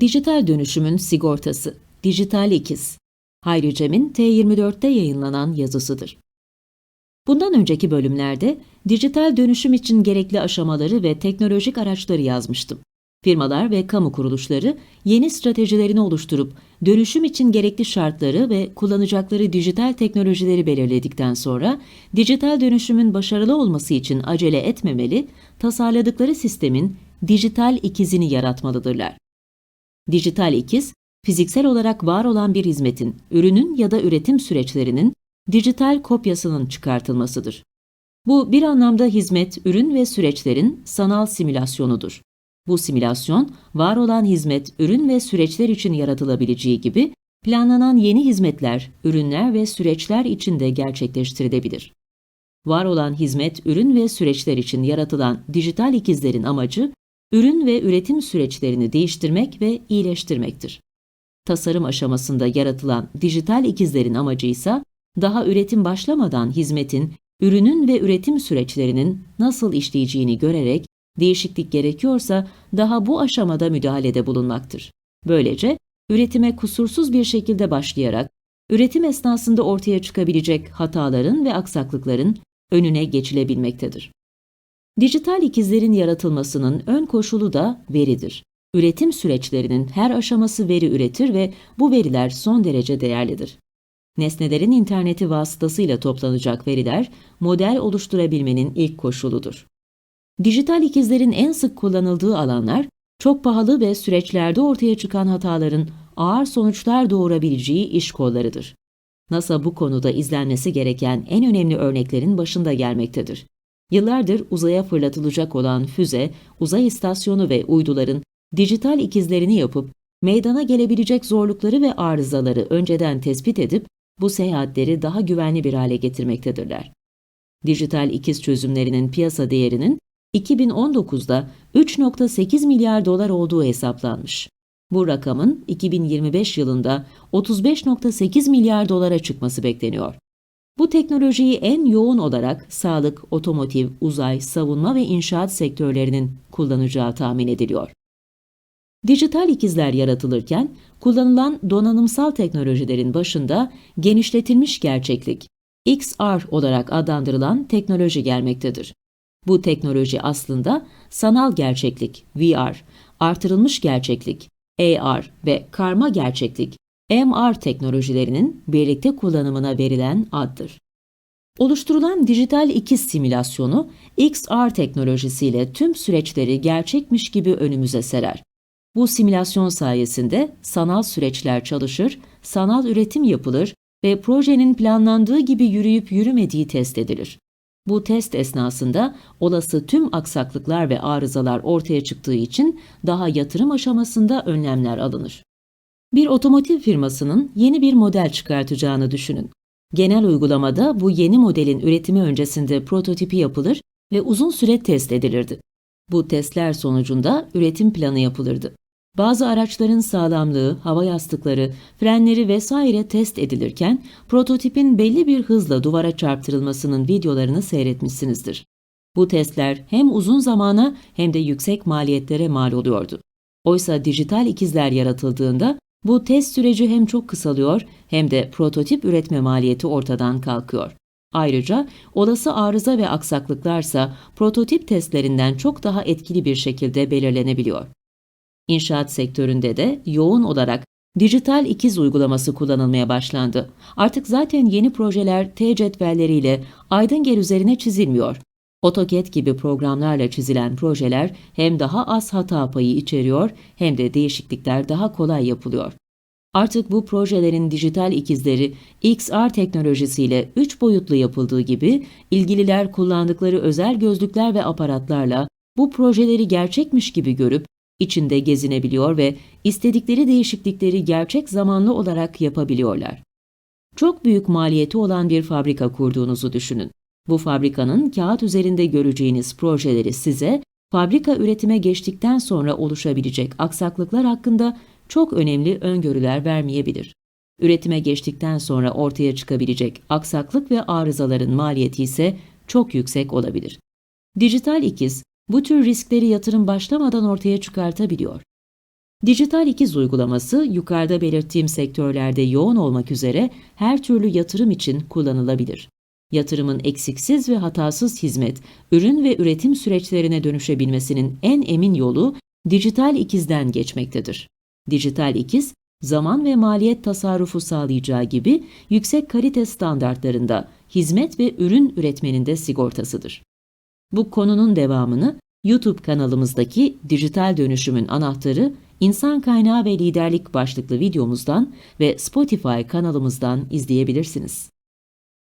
Dijital dönüşümün sigortası, Dijital İkiz. Hayri Cem'in T24'te yayınlanan yazısıdır. Bundan önceki bölümlerde dijital dönüşüm için gerekli aşamaları ve teknolojik araçları yazmıştım. Firmalar ve kamu kuruluşları yeni stratejilerini oluşturup dönüşüm için gerekli şartları ve kullanacakları dijital teknolojileri belirledikten sonra dijital dönüşümün başarılı olması için acele etmemeli, tasarladıkları sistemin dijital ikizini yaratmalıdırlar. Dijital ikiz, fiziksel olarak var olan bir hizmetin, ürünün ya da üretim süreçlerinin dijital kopyasının çıkartılmasıdır. Bu bir anlamda hizmet, ürün ve süreçlerin sanal simülasyonudur. Bu simülasyon, var olan hizmet, ürün ve süreçler için yaratılabileceği gibi, planlanan yeni hizmetler, ürünler ve süreçler için de gerçekleştirilebilir. Var olan hizmet, ürün ve süreçler için yaratılan dijital ikizlerin amacı, ürün ve üretim süreçlerini değiştirmek ve iyileştirmektir. Tasarım aşamasında yaratılan dijital ikizlerin amacı ise, daha üretim başlamadan hizmetin, ürünün ve üretim süreçlerinin nasıl işleyeceğini görerek değişiklik gerekiyorsa daha bu aşamada müdahalede bulunmaktır. Böylece üretime kusursuz bir şekilde başlayarak üretim esnasında ortaya çıkabilecek hataların ve aksaklıkların önüne geçilebilmektedir. Dijital ikizlerin yaratılmasının ön koşulu da veridir. Üretim süreçlerinin her aşaması veri üretir ve bu veriler son derece değerlidir. Nesnelerin interneti vasıtasıyla toplanacak veriler, model oluşturabilmenin ilk koşuludur. Dijital ikizlerin en sık kullanıldığı alanlar, çok pahalı ve süreçlerde ortaya çıkan hataların ağır sonuçlar doğurabileceği iş kollarıdır. NASA bu konuda izlenmesi gereken en önemli örneklerin başında gelmektedir. Yıllardır uzaya fırlatılacak olan füze, uzay istasyonu ve uyduların dijital ikizlerini yapıp meydana gelebilecek zorlukları ve arızaları önceden tespit edip bu seyahatleri daha güvenli bir hale getirmektedirler. Dijital ikiz çözümlerinin piyasa değerinin 2019'da 3.8 milyar dolar olduğu hesaplanmış. Bu rakamın 2025 yılında 35.8 milyar dolara çıkması bekleniyor. Bu teknolojiyi en yoğun olarak sağlık, otomotiv, uzay, savunma ve inşaat sektörlerinin kullanacağı tahmin ediliyor. Dijital ikizler yaratılırken kullanılan donanımsal teknolojilerin başında genişletilmiş gerçeklik, XR olarak adlandırılan teknoloji gelmektedir. Bu teknoloji aslında sanal gerçeklik, VR, artırılmış gerçeklik, AR ve karma gerçeklik, MR teknolojilerinin birlikte kullanımına verilen addır. Oluşturulan dijital ikiz simülasyonu XR teknolojisiyle tüm süreçleri gerçekmiş gibi önümüze serer. Bu simülasyon sayesinde sanal süreçler çalışır, sanal üretim yapılır ve projenin planlandığı gibi yürüyüp yürümediği test edilir. Bu test esnasında olası tüm aksaklıklar ve arızalar ortaya çıktığı için daha yatırım aşamasında önlemler alınır. Bir otomotiv firmasının yeni bir model çıkartacağını düşünün. Genel uygulamada bu yeni modelin üretimi öncesinde prototipi yapılır ve uzun süre test edilirdi. Bu testler sonucunda üretim planı yapılırdı. Bazı araçların sağlamlığı, hava yastıkları, frenleri vesaire test edilirken prototipin belli bir hızla duvara çarptırılmasının videolarını seyretmişsinizdir. Bu testler hem uzun zamana hem de yüksek maliyetlere mal oluyordu. Oysa dijital ikizler yaratıldığında bu test süreci hem çok kısalıyor hem de prototip üretme maliyeti ortadan kalkıyor. Ayrıca olası arıza ve aksaklıklarsa prototip testlerinden çok daha etkili bir şekilde belirlenebiliyor. İnşaat sektöründe de yoğun olarak dijital ikiz uygulaması kullanılmaya başlandı. Artık zaten yeni projeler T cetvelleriyle Aydıngel üzerine çizilmiyor. AutoCAD gibi programlarla çizilen projeler hem daha az hata payı içeriyor hem de değişiklikler daha kolay yapılıyor. Artık bu projelerin dijital ikizleri XR teknolojisiyle 3 boyutlu yapıldığı gibi ilgililer kullandıkları özel gözlükler ve aparatlarla bu projeleri gerçekmiş gibi görüp içinde gezinebiliyor ve istedikleri değişiklikleri gerçek zamanlı olarak yapabiliyorlar. Çok büyük maliyeti olan bir fabrika kurduğunuzu düşünün. Bu fabrikanın kağıt üzerinde göreceğiniz projeleri size fabrika üretime geçtikten sonra oluşabilecek aksaklıklar hakkında çok önemli öngörüler vermeyebilir. Üretime geçtikten sonra ortaya çıkabilecek aksaklık ve arızaların maliyeti ise çok yüksek olabilir. Dijital ikiz bu tür riskleri yatırım başlamadan ortaya çıkartabiliyor. Dijital ikiz uygulaması yukarıda belirttiğim sektörlerde yoğun olmak üzere her türlü yatırım için kullanılabilir. Yatırımın eksiksiz ve hatasız hizmet, ürün ve üretim süreçlerine dönüşebilmesinin en emin yolu dijital ikizden geçmektedir. Dijital ikiz, zaman ve maliyet tasarrufu sağlayacağı gibi yüksek kalite standartlarında hizmet ve ürün üretmeninde sigortasıdır. Bu konunun devamını YouTube kanalımızdaki Dijital Dönüşümün Anahtarı İnsan Kaynağı ve Liderlik başlıklı videomuzdan ve Spotify kanalımızdan izleyebilirsiniz.